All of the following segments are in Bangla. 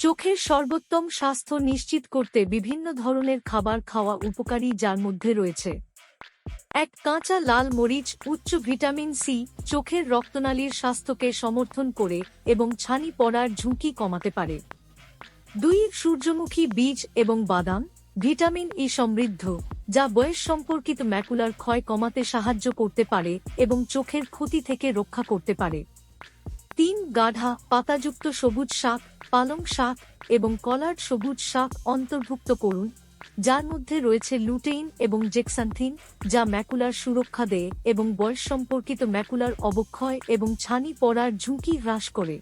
চোখের সর্বোত্তম স্বাস্থ্য নিশ্চিত করতে বিভিন্ন ধরনের খাবার খাওয়া উপকারী যার মধ্যে রয়েছে। এক কাঁচা লাল মরিচ, উচ্চ ভিটামিন সি, চোখের রক্তনালীর স্বাস্থ্যকে সমর্থন করে এবং ছানি পড়ার ঝুঁকি কমাতে পারে। দুই, সূর্যমুখী বীজ এবং বাদাম, ভিটামিন ই সমৃদ্ধ, যা বয়স সম্পর্কিত ম্যাকুলার ক্ষয় কমাতে সাহায্য করতে পারে এবং চোখের ক্ষতি থেকে রক্ষা করতে পারে। তিন, গাঢ়া, পাতাযুক্ত সবুজ শাক পালং শাক এবং কলার সবুজ শাক অন্তর্ভুক্ত করুন, যার মধ্যে রয়েছে লুটেইন এবং জেক্সান্থিন, যা ম্যাকুলার সুরক্ষা দেয় এবং বয়স সম্পর্কিত ম্যাকুলার অবক্ষয় এবং ছানি পড়ার ঝুঁকি হ্রাস করে।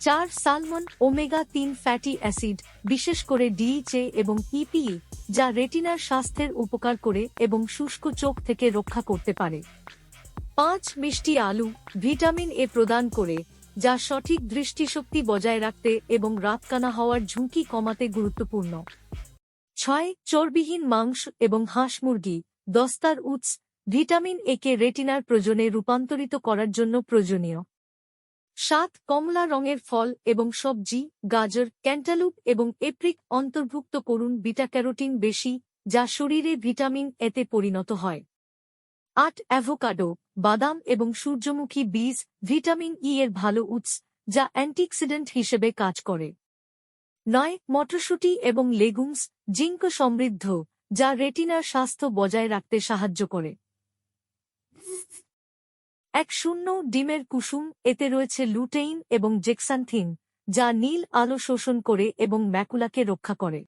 চার, সালমন ওমেগা তিন ফ্যাটি অ্যাসিড, বিশেষ করে ডিইচে এবং ইপিই, যা রেটিনার স্বাস্থ্যের উপকার করে এবং শুষ্ক চোখ থেকে রক্ষা করতে পারে। পাঁচ, মিষ্টি আলু, ভিটামিন এ প্রদান করে যা সঠিক দৃষ্টিশক্তি বজায় রাখতে এবং রাতকানা হওয়ার ঝুঁকি কমাতে গুরুত্বপূর্ণ। ছয়, চর্বিহীন মাংস এবং হাঁস মুরগি, দস্তার উৎস, ভিটামিন এ কে রেটিনার প্রয়োজনে রূপান্তরিত করার জন্য প্রয়োজনীয়। সাত, কমলা রঙের ফল এবং সবজি, গাজর, ক্যান্টালুপ এবং এপ্রিক অন্তর্ভুক্ত করুন বিটা ক্যারোটিন বেশি, যা শরীরে ভিটামিন এতে পরিণত হয়। আট অ্যাভোকাডো, বাদাম এবং সূর্যমুখী বীজ, ভিটামিন ই এর ভালো উৎস, যা অ্যান্টিঅক্সিডেন্ট হিসেবে কাজ করে। নয়, মটরশুঁটি এবং লেগুমস জিঙ্ক সমৃদ্ধ, যা রেটিনার স্বাস্থ্য বজায় রাখতে সাহায্য করে। এক, শূন্য, ডিমের কুসুম, এতে রয়েছে লুটেইন এবং জেক্সান্থিন, যা নীল আলো শোষণ করে এবং ম্যাকুলাকে রক্ষা করে।